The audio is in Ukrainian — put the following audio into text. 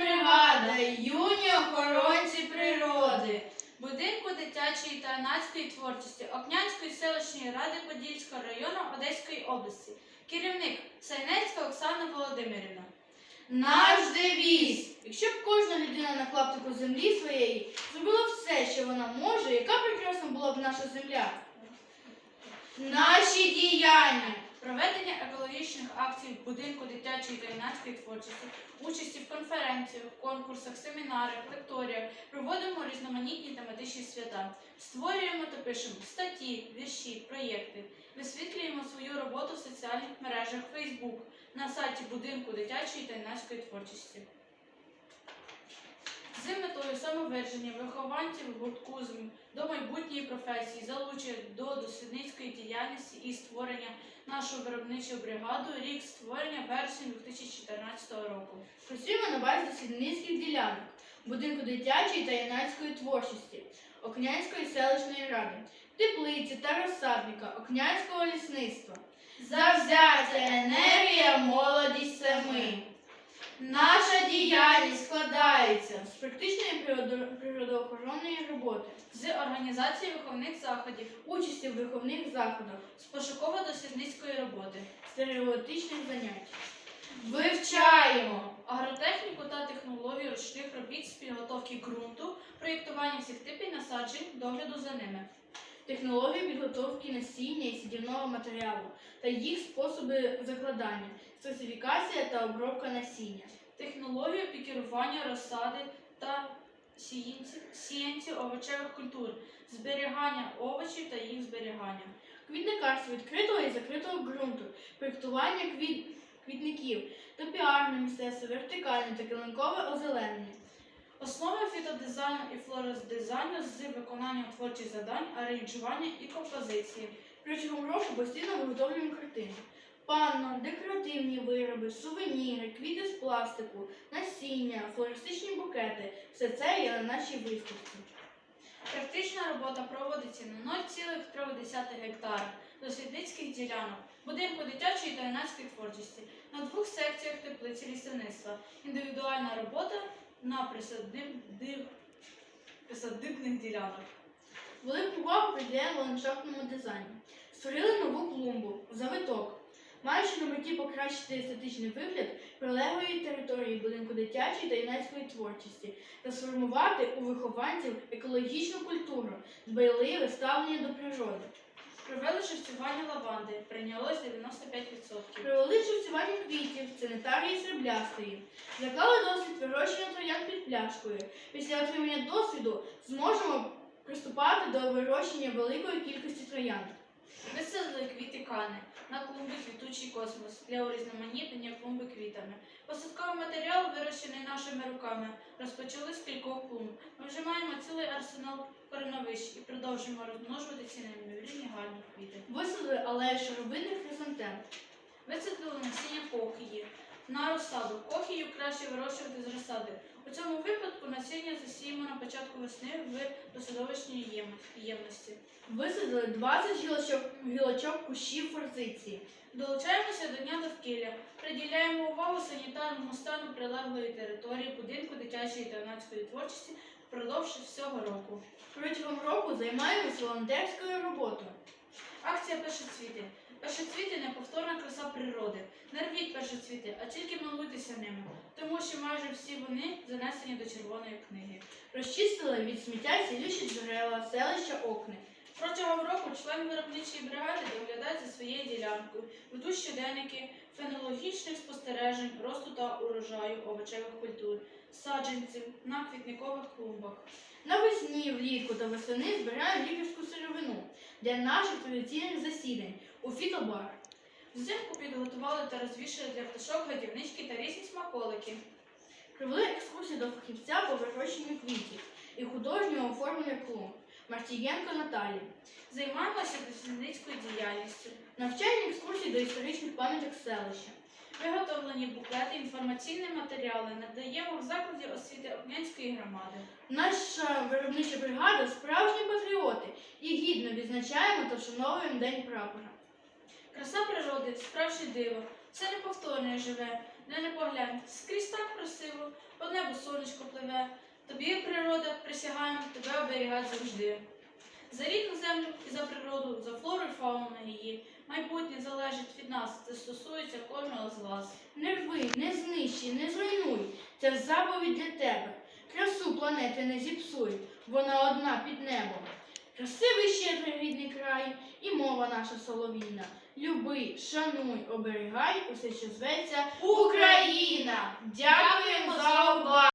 бригада, юні охоронці природи. Будинку дитячої та юнацької творчості Окнянської селищної ради Подільського району Одеської області. Керівник Сайнецька Оксана Володимирівна. Наш девіз. Якщо б кожна людина на клаптику землі своєї зробила все, що вона може, яка прекрасна була б наша земля. Наші діяння. Проведення екологічних акцій в будинку дитячої та юнацької творчості, участі в конференціях, конкурсах, семінарах, лекторіях, проводимо різноманітні тематичні свята, створюємо та пишемо статті, вірші, проєкти, висвітлюємо свою роботу в соціальних мережах Facebook, на сайті будинку дитячої та юнацької творчості. З метою самовираження вихованців гуртку з до майбутньої професії, залучення до дослідницької діяльності і створення нашу виробничу бригаду рік створення вересень 2014 року. Працюємо на базі дослідницьких ділянок, будинку дитячої та юнацької творчості, Окнянської селищної ради, теплиці та розсадника, Окнянського лісництва. Завзяття, енергія, молодість це ми. Наша діяльність складається з практичної природоохоронної роботи, З організації виховних заходів, участі в виховних заходах, з пошуково-дослідницької роботи, стереотичних занять. Вивчаємо агротехніку та технологію ручних робіт з підготовки ґрунту, проєктування всіх типів насаджень, догляду за ними. Технологію підготовки насіння і сідівного матеріалу та їх способи закладання, специфікація та обробка насіння. технологію пікірування розсади та сіянців, сіянців овочевих культур, зберігання овочів та їх зберігання, Квітникарство відкритого і закритого ґрунту, проєктування квіт... квітників, топіарне мистецтво, вертикальне та килинкове озеленення. Основи фітодизайну і флородизайну з виконанням творчих завдань, аранжування і композиції, Протягом року постійно виготовлюємо картини. Панно, декоративні вироби, сувеніри, квіти з пластику, насіння, флористичні букети все це є на нашій виставці. Практична робота проводиться на 0,3 гектара дослідницьких ділянок, будинку дитячої та юнацької творчості, на двох секціях теплиці лісівництва, індивідуальна робота на присадиб- присадибних ділянок. Велику увагу приділяємо ландшафтному дизайну. Створили нову клумбу, завиток, маючи на меті покращити естетичний вигляд прилеглої території будинку дитячої та юнацької творчості та сформувати у вихованців екологічну культуру, дбайливе ставлення до природи. Провели шерцювання лаванди, прийнялось 95%. Провели шерцювання квітів, санітарії сріблястої. Заклали досвід вирощення троян під пляшкою. Після отримання досвіду зможемо приступати до вирощення великої кількості троянд. Висадили квіти кани на клумбі квітучий космос для урізноманітнення клумби квітами. Посадковий матеріал, вирощений нашими руками, розпочали з кількох клумб. Ми вже маємо цілий арсенал кореновищ і продовжуємо розмножувати ці неймовірні гарні квіти. Висадили алею шаровидних хризантем. Висадили насіння кохії. На розсаду кохію краще вирощувати з розсади. У цьому випадку насіння засіємо на початку весни в досадовищній ємності. Висадили 20 гілочок, гілочок кущів форзиції. Долучаємося до дня довкілля, приділяємо увагу санітарному стану прилеглої території будинку дитячої та юнацької творчості впродовж всього року. Протягом року займаємося волонтерською роботою. Акція першоцвіти. Першоцвіти неповторна краса природи. Не рвіть першоцвіти, а тільки милуйтеся ними, тому що майже всі вони занесені до червоної книги. Розчистили від сміття цілющі джерела селища Окни. Протягом року член виробничої бригади доглядає за своєю ділянкою, ведуть щоденники фенологічних спостережень, росту та урожаю овочевих культур, саджанців на квітникових клумбах. Навесні, влітку та восени збираємо лікарську сировину для наших традиційних засідань у фітобар. Взимку підготували та розвішали для пташок годівнички та різні смаколики. Провели екскурсію до фахівця по вирощенню квітів і художнього оформлення клумб Мартієнко Наталі. Займаємося дослідницькою діяльністю. Навчальні екскурсії до історичних пам'яток селища. Виготовлені буклети, інформаційні матеріали надаємо в закладі освіти Огнянської громади. Наша виробнича бригада справжні патріоти і гідно відзначаємо та вшановуємо День прапора. Краса природи, справжнє диво, все неповторне живе. де не поглянь, скрізь так красиво, по небу сонечко пливе. Тобі, природа, присягаємо тебе оберігати завжди. За рідну землю і за природу, за флору і фауну її. Майбутнє залежить від нас, це стосується кожного з вас. Не рви, не знищуй, не зруйнуй. Це заповідь для тебе. Красу планети не зіпсуй, вона одна під небом. Красивий щедрий рідний край і мова наша соловійна. Люби, шануй, оберігай усе, що зветься Україна. Дякуємо за увагу!